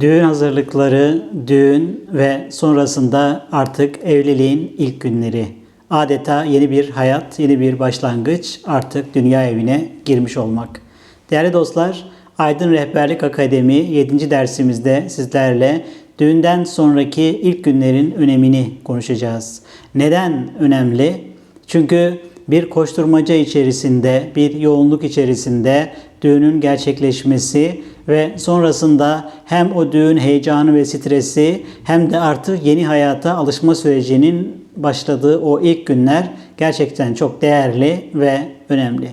Düğün hazırlıkları, düğün ve sonrasında artık evliliğin ilk günleri. Adeta yeni bir hayat, yeni bir başlangıç, artık dünya evine girmiş olmak. Değerli dostlar, Aydın Rehberlik Akademi 7. dersimizde sizlerle düğünden sonraki ilk günlerin önemini konuşacağız. Neden önemli? Çünkü bir koşturmaca içerisinde, bir yoğunluk içerisinde düğünün gerçekleşmesi ve sonrasında hem o düğün heyecanı ve stresi hem de artık yeni hayata alışma sürecinin başladığı o ilk günler gerçekten çok değerli ve önemli.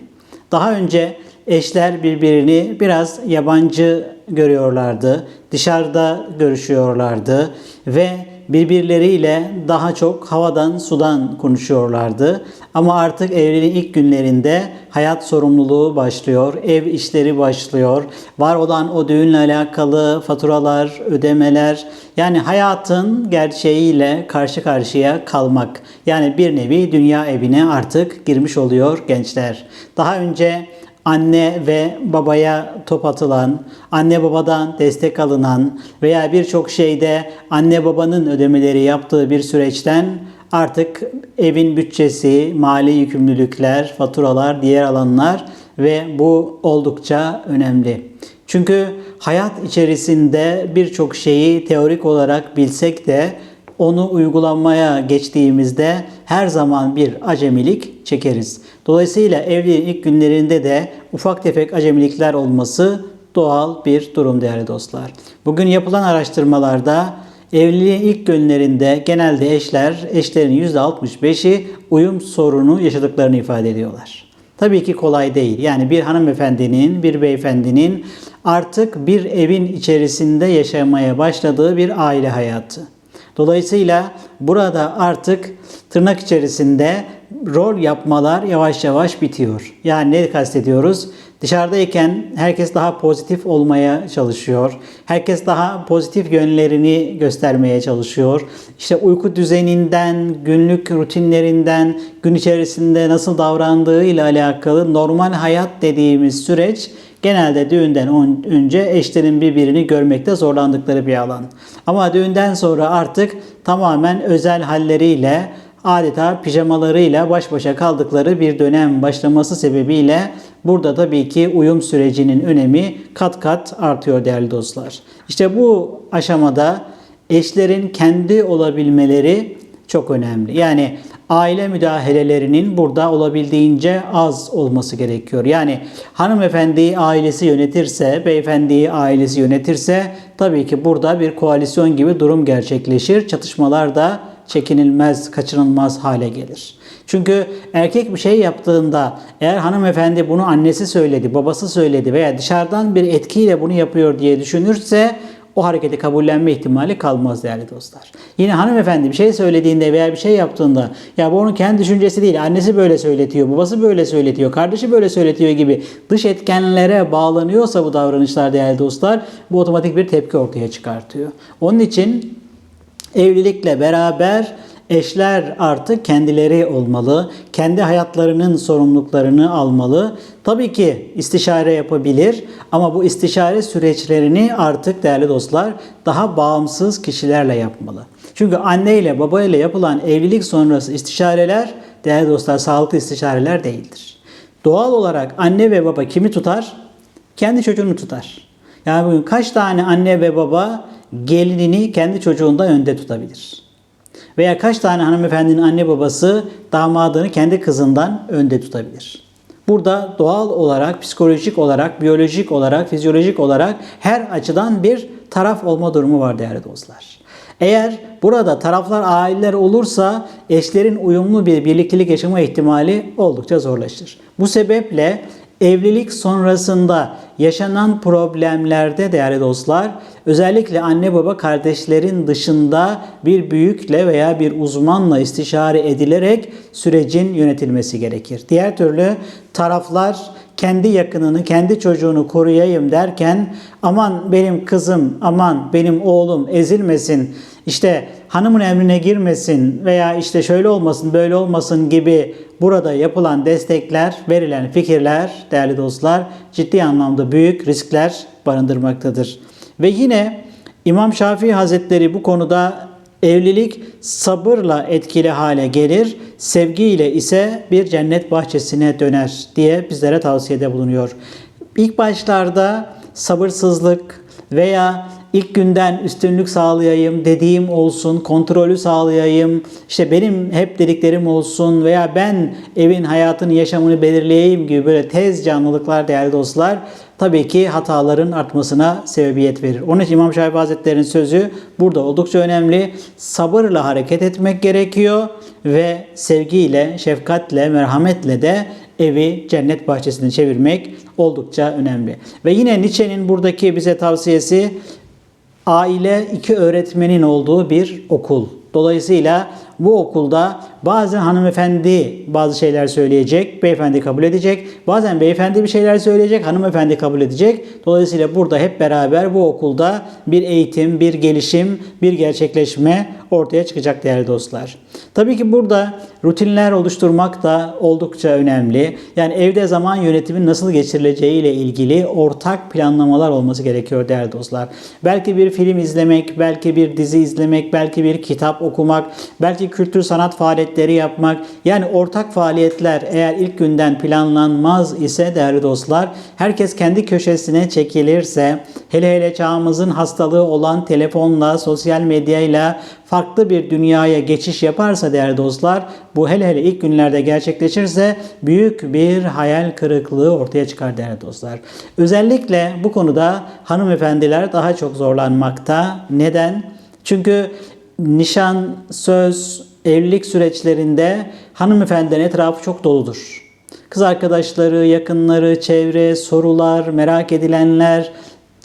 Daha önce eşler birbirini biraz yabancı görüyorlardı. Dışarıda görüşüyorlardı ve birbirleriyle daha çok havadan sudan konuşuyorlardı. Ama artık evliliğin ilk günlerinde hayat sorumluluğu başlıyor, ev işleri başlıyor. Var olan o düğünle alakalı faturalar, ödemeler yani hayatın gerçeğiyle karşı karşıya kalmak. Yani bir nevi dünya evine artık girmiş oluyor gençler. Daha önce anne ve babaya top atılan, anne babadan destek alınan veya birçok şeyde anne babanın ödemeleri yaptığı bir süreçten artık evin bütçesi, mali yükümlülükler, faturalar, diğer alanlar ve bu oldukça önemli. Çünkü hayat içerisinde birçok şeyi teorik olarak bilsek de onu uygulamaya geçtiğimizde her zaman bir acemilik çekeriz. Dolayısıyla evliliğin ilk günlerinde de ufak tefek acemilikler olması doğal bir durum değerli dostlar. Bugün yapılan araştırmalarda evliliğin ilk günlerinde genelde eşler, eşlerin %65'i uyum sorunu yaşadıklarını ifade ediyorlar. Tabii ki kolay değil. Yani bir hanımefendinin, bir beyefendinin artık bir evin içerisinde yaşamaya başladığı bir aile hayatı. Dolayısıyla burada artık tırnak içerisinde rol yapmalar yavaş yavaş bitiyor. Yani ne kastediyoruz? Dışarıdayken herkes daha pozitif olmaya çalışıyor. Herkes daha pozitif yönlerini göstermeye çalışıyor. İşte uyku düzeninden, günlük rutinlerinden, gün içerisinde nasıl davrandığı ile alakalı normal hayat dediğimiz süreç genelde düğünden önce eşlerin birbirini görmekte zorlandıkları bir alan. Ama düğünden sonra artık tamamen özel halleriyle adeta pijamalarıyla baş başa kaldıkları bir dönem başlaması sebebiyle burada tabii ki uyum sürecinin önemi kat kat artıyor değerli dostlar. İşte bu aşamada eşlerin kendi olabilmeleri çok önemli. Yani aile müdahalelerinin burada olabildiğince az olması gerekiyor. Yani hanımefendiyi ailesi yönetirse, beyefendiyi ailesi yönetirse tabii ki burada bir koalisyon gibi durum gerçekleşir. Çatışmalar da çekinilmez, kaçınılmaz hale gelir. Çünkü erkek bir şey yaptığında eğer hanımefendi bunu annesi söyledi, babası söyledi veya dışarıdan bir etkiyle bunu yapıyor diye düşünürse o hareketi kabullenme ihtimali kalmaz değerli dostlar. Yine hanımefendi bir şey söylediğinde veya bir şey yaptığında ya bu onun kendi düşüncesi değil, annesi böyle söyletiyor, babası böyle söyletiyor, kardeşi böyle söyletiyor gibi dış etkenlere bağlanıyorsa bu davranışlar değerli dostlar bu otomatik bir tepki ortaya çıkartıyor. Onun için evlilikle beraber eşler artık kendileri olmalı. Kendi hayatlarının sorumluluklarını almalı. Tabii ki istişare yapabilir ama bu istişare süreçlerini artık değerli dostlar daha bağımsız kişilerle yapmalı. Çünkü anne ile baba ile yapılan evlilik sonrası istişareler değerli dostlar sağlıklı istişareler değildir. Doğal olarak anne ve baba kimi tutar? Kendi çocuğunu tutar. Yani bugün kaç tane anne ve baba gelinini kendi çocuğunda önde tutabilir? Veya kaç tane hanımefendinin anne babası damadını kendi kızından önde tutabilir? Burada doğal olarak, psikolojik olarak, biyolojik olarak, fizyolojik olarak her açıdan bir taraf olma durumu var değerli dostlar. Eğer burada taraflar aileler olursa eşlerin uyumlu bir birliktelik yaşama ihtimali oldukça zorlaşır. Bu sebeple evlilik sonrasında yaşanan problemlerde değerli dostlar özellikle anne baba kardeşlerin dışında bir büyükle veya bir uzmanla istişare edilerek sürecin yönetilmesi gerekir. Diğer türlü taraflar kendi yakınını, kendi çocuğunu koruyayım derken aman benim kızım, aman benim oğlum ezilmesin, işte hanımın emrine girmesin veya işte şöyle olmasın, böyle olmasın gibi burada yapılan destekler, verilen fikirler değerli dostlar ciddi anlamda büyük riskler barındırmaktadır. Ve yine İmam Şafii Hazretleri bu konuda evlilik sabırla etkili hale gelir, sevgiyle ise bir cennet bahçesine döner diye bizlere tavsiyede bulunuyor. İlk başlarda sabırsızlık veya ilk günden üstünlük sağlayayım, dediğim olsun, kontrolü sağlayayım, işte benim hep dediklerim olsun veya ben evin hayatını, yaşamını belirleyeyim gibi böyle tez canlılıklar değerli dostlar tabii ki hataların artmasına sebebiyet verir. Onun için İmam Şafii Hazretleri'nin sözü burada oldukça önemli. Sabırla hareket etmek gerekiyor ve sevgiyle, şefkatle, merhametle de evi cennet bahçesine çevirmek oldukça önemli. Ve yine Nietzsche'nin buradaki bize tavsiyesi aile iki öğretmenin olduğu bir okul. Dolayısıyla bu okulda bazen hanımefendi bazı şeyler söyleyecek, beyefendi kabul edecek. Bazen beyefendi bir şeyler söyleyecek, hanımefendi kabul edecek. Dolayısıyla burada hep beraber bu okulda bir eğitim, bir gelişim, bir gerçekleşme ortaya çıkacak değerli dostlar. Tabii ki burada rutinler oluşturmak da oldukça önemli. Yani evde zaman yönetimi nasıl geçirileceği ile ilgili ortak planlamalar olması gerekiyor değerli dostlar. Belki bir film izlemek, belki bir dizi izlemek, belki bir kitap okumak, belki kültür sanat faaliyetleri yapmak. Yani ortak faaliyetler eğer ilk günden planlanmaz ise değerli dostlar, herkes kendi köşesine çekilirse, hele hele çağımızın hastalığı olan telefonla, sosyal medyayla farklı bir dünyaya geçiş yaparsa değerli dostlar, bu hele hele ilk günlerde gerçekleşirse büyük bir hayal kırıklığı ortaya çıkar değerli dostlar. Özellikle bu konuda hanımefendiler daha çok zorlanmakta. Neden? Çünkü nişan, söz, evlilik süreçlerinde hanımefendilerin etrafı çok doludur. Kız arkadaşları, yakınları, çevre, sorular, merak edilenler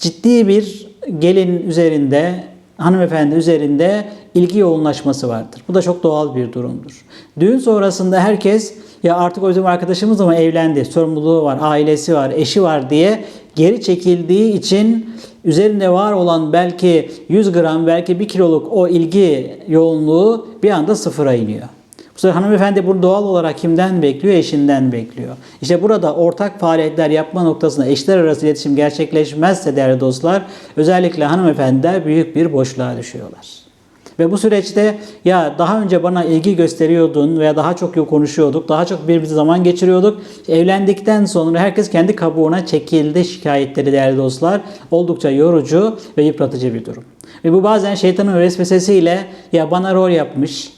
ciddi bir gelin üzerinde, hanımefendi üzerinde ilgi yoğunlaşması vardır. Bu da çok doğal bir durumdur. Düğün sonrasında herkes ya artık o bizim arkadaşımız ama evlendi, sorumluluğu var, ailesi var, eşi var diye geri çekildiği için üzerinde var olan belki 100 gram, belki 1 kiloluk o ilgi yoğunluğu bir anda sıfıra iniyor. Bu sefer hanımefendi bunu doğal olarak kimden bekliyor? Eşinden bekliyor. İşte burada ortak faaliyetler yapma noktasında eşler arası iletişim gerçekleşmezse değerli dostlar özellikle hanımefendiler büyük bir boşluğa düşüyorlar. Ve bu süreçte ya daha önce bana ilgi gösteriyordun veya daha çok konuşuyorduk, daha çok birbirimize zaman geçiriyorduk. Evlendikten sonra herkes kendi kabuğuna çekildi şikayetleri değerli dostlar. Oldukça yorucu ve yıpratıcı bir durum. Ve bu bazen şeytanın vesvesesiyle ya bana rol yapmış,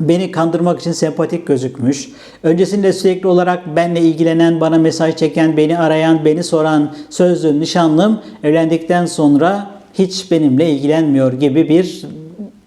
beni kandırmak için sempatik gözükmüş. Öncesinde sürekli olarak benle ilgilenen, bana mesaj çeken, beni arayan, beni soran sözlü nişanlım evlendikten sonra hiç benimle ilgilenmiyor gibi bir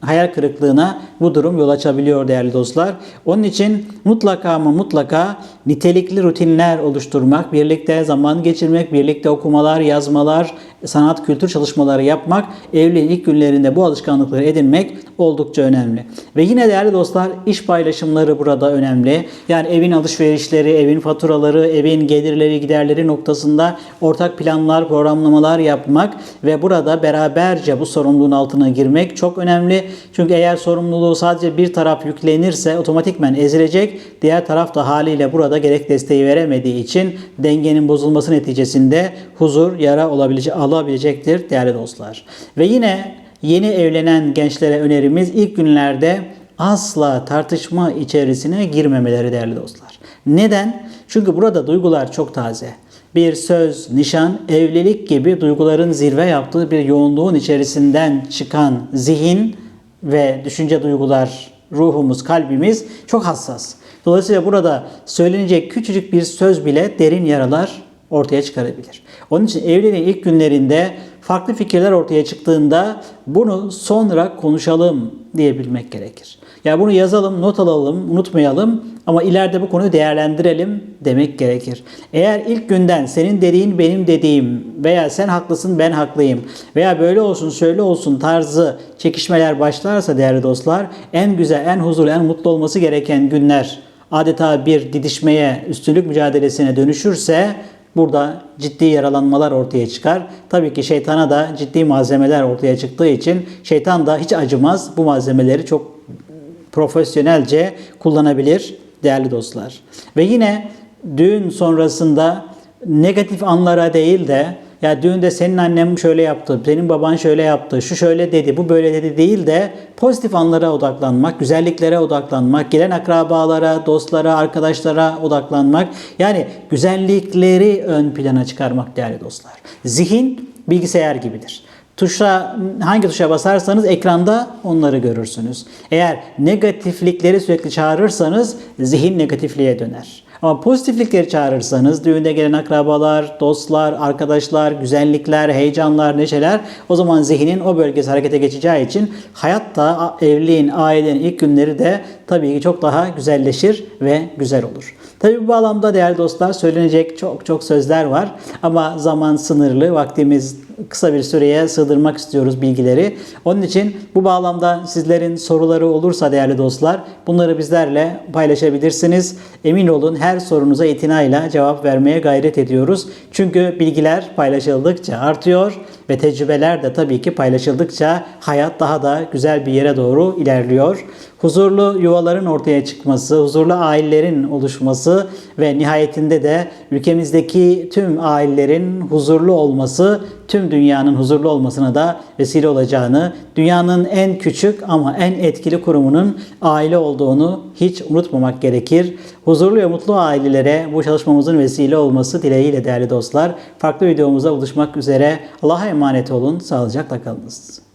hayal kırıklığına bu durum yol açabiliyor değerli dostlar. Onun için mutlaka ama mutlaka nitelikli rutinler oluşturmak, birlikte zaman geçirmek, birlikte okumalar, yazmalar, sanat kültür çalışmaları yapmak, evliliğin ilk günlerinde bu alışkanlıkları edinmek oldukça önemli. Ve yine değerli dostlar iş paylaşımları burada önemli. Yani evin alışverişleri, evin faturaları, evin gelirleri, giderleri noktasında ortak planlar, programlamalar yapmak ve burada beraberce bu sorumluluğun altına girmek çok önemli. Çünkü eğer sorumluluğu sadece bir taraf yüklenirse otomatikmen ezilecek. Diğer taraf da haliyle burada gerek desteği veremediği için dengenin bozulması neticesinde huzur, yara olabilecek, alabilecektir değerli dostlar. Ve yine yeni evlenen gençlere önerimiz ilk günlerde asla tartışma içerisine girmemeleri değerli dostlar. Neden? Çünkü burada duygular çok taze. Bir söz, nişan, evlilik gibi duyguların zirve yaptığı bir yoğunluğun içerisinden çıkan zihin ve düşünce duygular, ruhumuz, kalbimiz çok hassas. Dolayısıyla burada söylenecek küçücük bir söz bile derin yaralar ortaya çıkarabilir. Onun için evliliğin ilk günlerinde farklı fikirler ortaya çıktığında bunu sonra konuşalım diyebilmek gerekir. Ya bunu yazalım, not alalım, unutmayalım ama ileride bu konuyu değerlendirelim demek gerekir. Eğer ilk günden senin dediğin benim dediğim veya sen haklısın ben haklıyım veya böyle olsun şöyle olsun tarzı çekişmeler başlarsa değerli dostlar en güzel, en huzurlu, en mutlu olması gereken günler adeta bir didişmeye, üstünlük mücadelesine dönüşürse burada ciddi yaralanmalar ortaya çıkar. Tabii ki şeytana da ciddi malzemeler ortaya çıktığı için şeytan da hiç acımaz. Bu malzemeleri çok profesyonelce kullanabilir değerli dostlar. Ve yine düğün sonrasında negatif anlara değil de ya düğünde senin annem şöyle yaptı, senin baban şöyle yaptı, şu şöyle dedi, bu böyle dedi değil de pozitif anlara odaklanmak, güzelliklere odaklanmak, gelen akrabalara, dostlara, arkadaşlara odaklanmak. Yani güzellikleri ön plana çıkarmak değerli dostlar. Zihin bilgisayar gibidir. Tuşa hangi tuşa basarsanız ekranda onları görürsünüz. Eğer negatiflikleri sürekli çağırırsanız zihin negatifliğe döner. Ama pozitiflikleri çağırırsanız düğünde gelen akrabalar, dostlar, arkadaşlar, güzellikler, heyecanlar, neşeler o zaman zihnin o bölgesi harekete geçeceği için hayatta evliliğin, ailenin ilk günleri de tabii ki çok daha güzelleşir ve güzel olur. Tabii bu bağlamda değerli dostlar söylenecek çok çok sözler var ama zaman sınırlı, vaktimiz kısa bir süreye sığdırmak istiyoruz bilgileri. Onun için bu bağlamda sizlerin soruları olursa değerli dostlar bunları bizlerle paylaşabilirsiniz. Emin olun her sorunuza itinayla cevap vermeye gayret ediyoruz. Çünkü bilgiler paylaşıldıkça artıyor ve tecrübeler de tabii ki paylaşıldıkça hayat daha da güzel bir yere doğru ilerliyor. Huzurlu yuvaların ortaya çıkması, huzurlu ailelerin oluşması ve nihayetinde de ülkemizdeki tüm ailelerin huzurlu olması tüm dünyanın huzurlu olmasına da vesile olacağını, dünyanın en küçük ama en etkili kurumunun aile olduğunu hiç unutmamak gerekir. Huzurlu ve mutlu ailelere bu çalışmamızın vesile olması dileğiyle değerli dostlar. Farklı videomuzda buluşmak üzere. Allah'a emanet olun. Sağlıcakla kalınız.